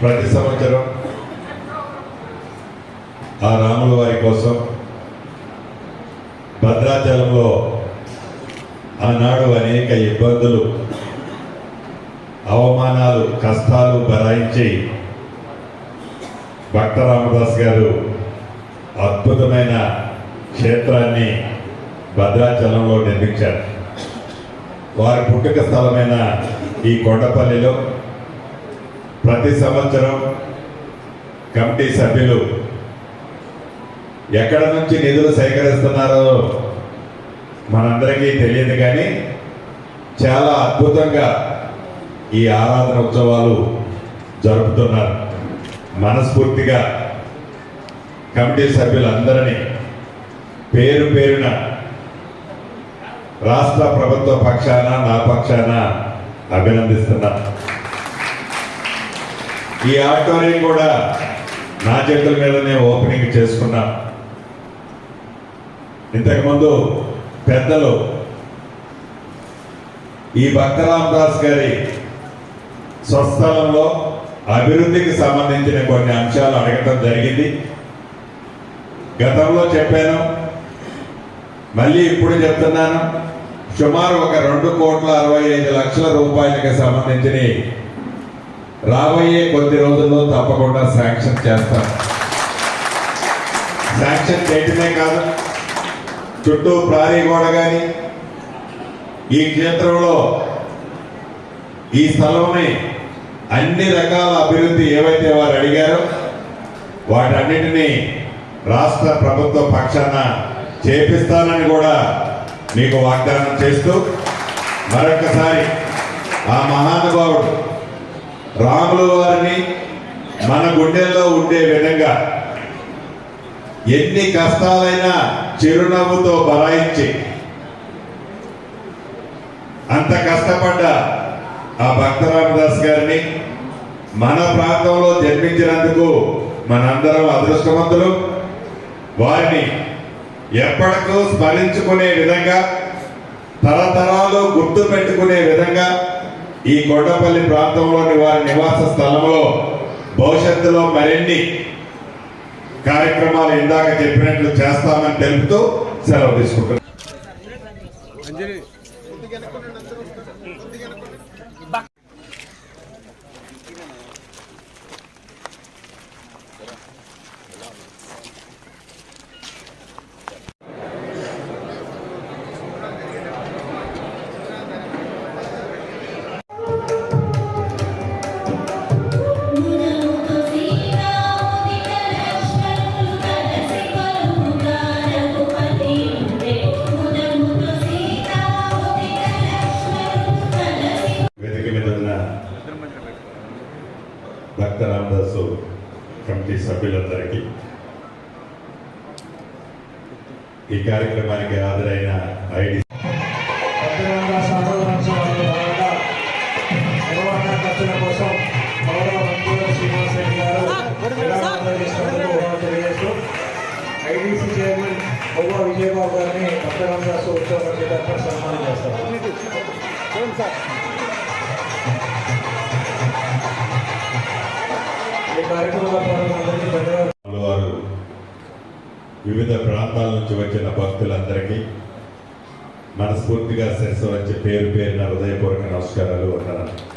ప్రతి సంవత్సరం ఆ రాముల వారి కోసం భద్రాచలంలో ఆనాడు అనేక ఇబ్బందులు అవమానాలు కష్టాలు భరాయించి భక్త రామదాస్ గారు అద్భుతమైన క్షేత్రాన్ని భద్రాచలంలో నిర్మించారు. వారి పుట్టుక స్థలమైన ఈ కొండపల్లిలో ప్రతి సంవత్సరం కమిటీ సభ్యులు ఎక్కడ నుంచి నిధులు సేకరిస్తున్నారో మనందరికీ తెలియదు కానీ చాలా అద్భుతంగా ఈ ఆరాధన ఉత్సవాలు జరుపుతున్నారు. మనస్ఫూర్తిగా కమిటీ సభ్యులందరినీ పేరు పేరున రాష్ట్ర ప్రభుత్వ పక్షాన నా పక్షాన అభినందిస్తున్నాను. ఈ ఆడిటోరియం కూడా నా చేతుల మీదనే ఓపెనింగ్ చేసుకున్నా. ఇంతకుముందు పెద్దలు ఈ భక్తరామ్ దాస్ గారి స్వస్థలంలో అభివృద్ధికి సంబంధించిన కొన్ని అంశాలు అడగటం జరిగింది. గతంలో చెప్పాను మళ్ళీ ఇప్పుడు చెప్తున్నాను. సుమారు ఒక రెండు కోట్ల అరవై ఐదు లక్షల రూపాయలకి సంబంధించిన రాబోయే కొద్ది రోజుల్లో తప్పకుండా శాంక్షన్ చేస్తాం. శాంక్షన్ చేయటమే కాదు చుట్టూ ప్రారీ గోడ కానీ ఈ క్షేత్రంలో ఈ స్థలంని అన్ని రకాల అభివృద్ధి ఏవైతే వారు అడిగారో వాటన్నిటినీ రాష్ట్ర ప్రభుత్వ పక్షాన చేపిస్తానని కూడా మీకు వాగ్దానం చేస్తూ మరొకసారి ఆ మహానుభావుడు రాముల వారిని మన గుండెల్లో ఉండే విధంగా ఎన్ని కష్టాలైనా చిరునవ్వుతో బలాయించి అంత కష్టపడ్డ ఆ భక్తరామదాస్ గారిని మన ప్రాంతంలో జన్మించినందుకు మనందరం అదృష్టవంతులు. వారిని ఎప్పటికూ స్మరించుకునే విధంగా తరతరాలు గుర్తు పెట్టుకునే విధంగా ఈ కొండపల్లి ప్రాంతంలోని వారి నివాస స్థలంలో భవిష్యత్తులో మరిన్ని కార్యక్రమాలు ఇందాక చెప్పినట్లు చేస్తామని తెలుపుతూ సెలవు తీసుకుంటున్నాను సభ్యులందరికీ ఈ కార్యక్రమానికి హాజరైన ఐడి ఐడీసీ చైర్మన్ విజయబాబు గారిని ఉత్సవ సన్మానం చేస్తారు. ఈ కార్యక్రమంలో పాల్గొన్న అందరికీ ధన్యవాదాలు వారు వివిధ ప్రాంతాల నుంచి వచ్చిన భక్తులందరికీ మనస్ఫూర్తిగా శిరస్సు వచ్చి పేరు పేరున హృదయపూర్వక నమస్కారాలు వందనాలు.